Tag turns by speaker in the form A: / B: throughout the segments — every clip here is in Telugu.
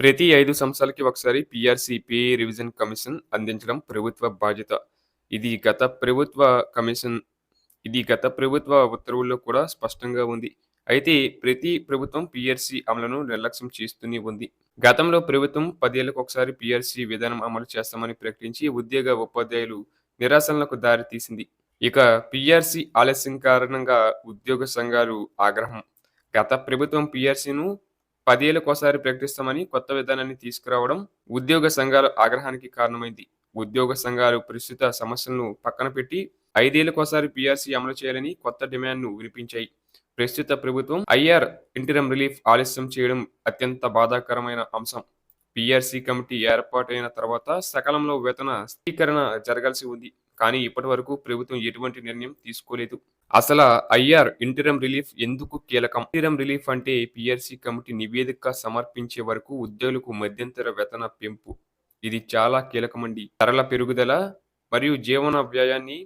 A: ప్రతి ఐదు సంవత్సరాలకి ఒకసారి పిఆర్సీ పే రివిజన్ కమిషన్ అందించడం ప్రభుత్వ బాధ్యత. ఇది గత ప్రభుత్వ కమిషన్ ఇది గత ప్రభుత్వ ఉత్తర్వుల్లో కూడా స్పష్టంగా ఉంది. అయితే ప్రతి ప్రభుత్వం పిఆర్సీ అమలును నిర్లక్ష్యం చేస్తూనే ఉంది. గతంలో ప్రభుత్వం పదేళ్ళకు ఒకసారి పిఆర్సీ విధానం అమలు చేస్తామని ప్రకటించి ఉద్యోగ ఉపాధ్యాయులు నిరాశలకు దారి తీసింది. ఇక పిఆర్సీ ఆలస్యం కారణంగా ఉద్యోగ సంఘాలు ఆగ్రహం. గత ప్రభుత్వం పిఆర్సీను పదేళ్ళకోసారి ప్రకటిస్తామని కొత్త విధానాన్ని తీసుకురావడం ఉద్యోగ సంఘాల ఆగ్రహానికి కారణమైంది. ఉద్యోగ సంఘాలు ప్రస్తుత సమస్యలను పక్కన పెట్టి ఐదేళ్ళకోసారి పిఆర్సీ అమలు చేయాలని కొత్త డిమాండ్ను వినిపించాయి. ప్రస్తుత ప్రభుత్వం ఐఆర్ ఇంటరం రిలీఫ్ ఆలస్యం చేయడం అత్యంత బాధాకరమైన అంశం. పిఆర్సీ కమిటీ ఏర్పాటైన తర్వాత సకాలంలో వేతన స్థీకరణ జరగాల్సి ఉంది. కానీ ఇప్పటి వరకు ప్రభుత్వం ఎటువంటి నిర్ణయం తీసుకోలేదు. అసలు ఐఆర్ ఇంటరం రిలీఫ్ ఎందుకు కీలకం? ఇంటిరం రిలీఫ్ అంటే పిఆర్సీ కమిటీ నివేదిక సమర్పించే వరకు ఉద్యోగులకు మధ్యంతర వేతన పెంపు. ఇది చాలా కీలకమండి. ధరల పెరుగుదల మరియు జీవన వ్యయాన్ని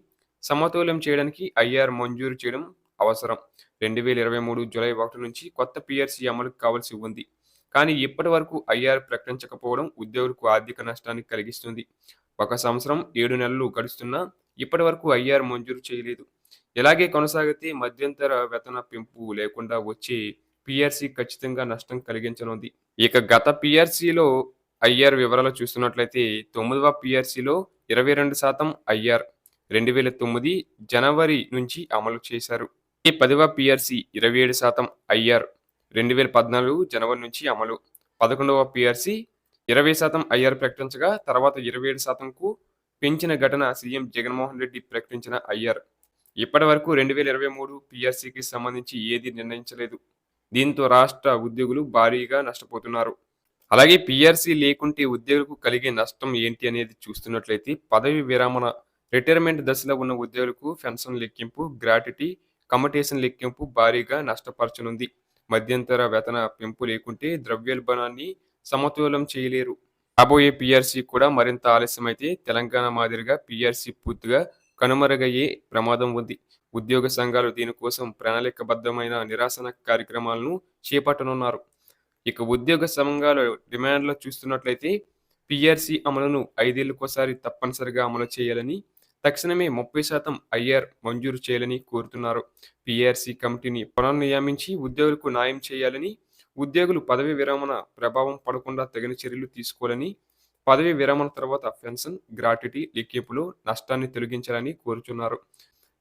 A: సమతుల్యం చేయడానికి ఐఆర్ మంజూరు చేయడం అవసరం. రెండు వేల ఇరవై మూడు జూలై ఒకటి నుంచి కొత్త పిఆర్సీ అమలుకు కావాల్సి ఉంది. కానీ ఇప్పటి వరకు ఐఆర్ ప్రకటించకపోవడం ఉద్యోగులకు ఆర్థిక నష్టాన్ని కలిగిస్తుంది. ఒక సంవత్సరం ఏడు నెలలు గడుస్తున్నా ఇప్పటి వరకు ఐఆర్ మంజూరు చేయలేదు. ఇలాగే కొనసాగితే మధ్యంతర వేతన పెంపు లేకుండా వచ్చే పిఆర్సీ ఖచ్చితంగా నష్టం కలిగించనుంది. ఇక గత పిఆర్సీలో ఐఆర్ వివరాలు చూస్తున్నట్లయితే తొమ్మిదవ పిఆర్సీలో ఇరవై రెండు శాతం ఐఆర్ రెండు వేల తొమ్మిది జనవరి నుంచి అమలు చేశారు. ఈ పదవ పిఆర్సీ ఇరవై ఏడు శాతం ఐఆర్ రెండు వేల పద్నాలుగు జనవరి నుంచి అమలు. పదకొండవ పిఆర్సీ ఇరవై శాతం ఐఆర్ ప్రకటించగా తర్వాత ఇరవై ఏడు శాతంకు పెంచిన ఘటన సీఎం జగన్మోహన్ రెడ్డి ప్రకటించిన ఐఆర్. ఇప్పటి వరకు రెండు వేల ఇరవై మూడు పిఆర్సీకి సంబంధించి ఏది నిర్ణయించలేదు. దీంతో రాష్ట్ర ఉద్యోగులు భారీగా నష్టపోతున్నారు. అలాగే పిఆర్సీ లేకుంటే ఉద్యోగులకు కలిగే నష్టం ఏంటి అనేది చూస్తున్నట్లయితే పదవి విరమణ రిటైర్మెంట్ దశలో ఉన్న ఉద్యోగులకు పెన్షన్ లెక్కింపు గ్రాట్యుటీ కమిటేషన్ లెక్కింపు భారీగా నష్టపరచనుంది. మధ్యంతర వేతన పెంపు లేకుంటే ద్రవ్యోల్బణాన్ని సమతుల్యం చేయలేరు. రాబోయే పిఆర్సీ కూడా మరింత ఆలస్యమైతే తెలంగాణ మాదిరిగా పిఆర్సీ పూర్తిగా కనుమరుగయ్యే ప్రమాదం ఉంది. ఉద్యోగ సంఘాలు దీనికోసం ప్రణాళికబద్ధమైన నిరాశన కార్యక్రమాలను చేపట్టనున్నారు. ఇక ఉద్యోగ సంఘాల డిమాండ్లో చూస్తున్నట్లయితే పిఆర్సీ అమలును ఐదేళ్ళకోసారి తప్పనిసరిగా అమలు చేయాలని తక్షణమే ముప్పై శాతం ఐఆర్ మంజూరు చేయాలని కోరుతున్నారు. పిఆర్సీ కమిటీని పునర్నియమించి ఉద్యోగులకు న్యాయం చేయాలని ఉద్యోగులు పదవి విరమణ ప్రభావం పడకుండా తగిన చర్యలు తీసుకోవాలని పదవి విరమణ తర్వాత పెన్షన్ గ్రాట్యుటీ లెక్కింపులో నష్టాన్ని తొలగించాలని కోరుచున్నారు.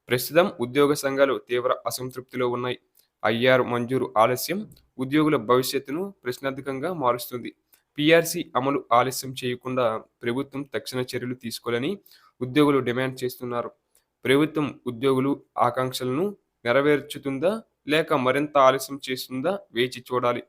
A: ప్రస్తుతం ఉద్యోగ సంఘాలు తీవ్ర అసంతృప్తిలో ఉన్నాయి. ఐఆర్ మంజూరు ఆలస్యం ఉద్యోగుల భవిష్యత్తును ప్రశ్నార్థకంగా మారుస్తుంది. పిఆర్సీ అమలు ఆలస్యం చేయకుండా ప్రభుత్వం తక్షణ చర్యలు తీసుకోవాలని ఉద్యోగులు డిమాండ్ చేస్తున్నారు. ప్రభుత్వం ఉద్యోగులు ఆకాంక్షలను నెరవేర్చుతుందా లేక మరింత ఆలస్యం చేస్తుందా వేచి చూడాలి.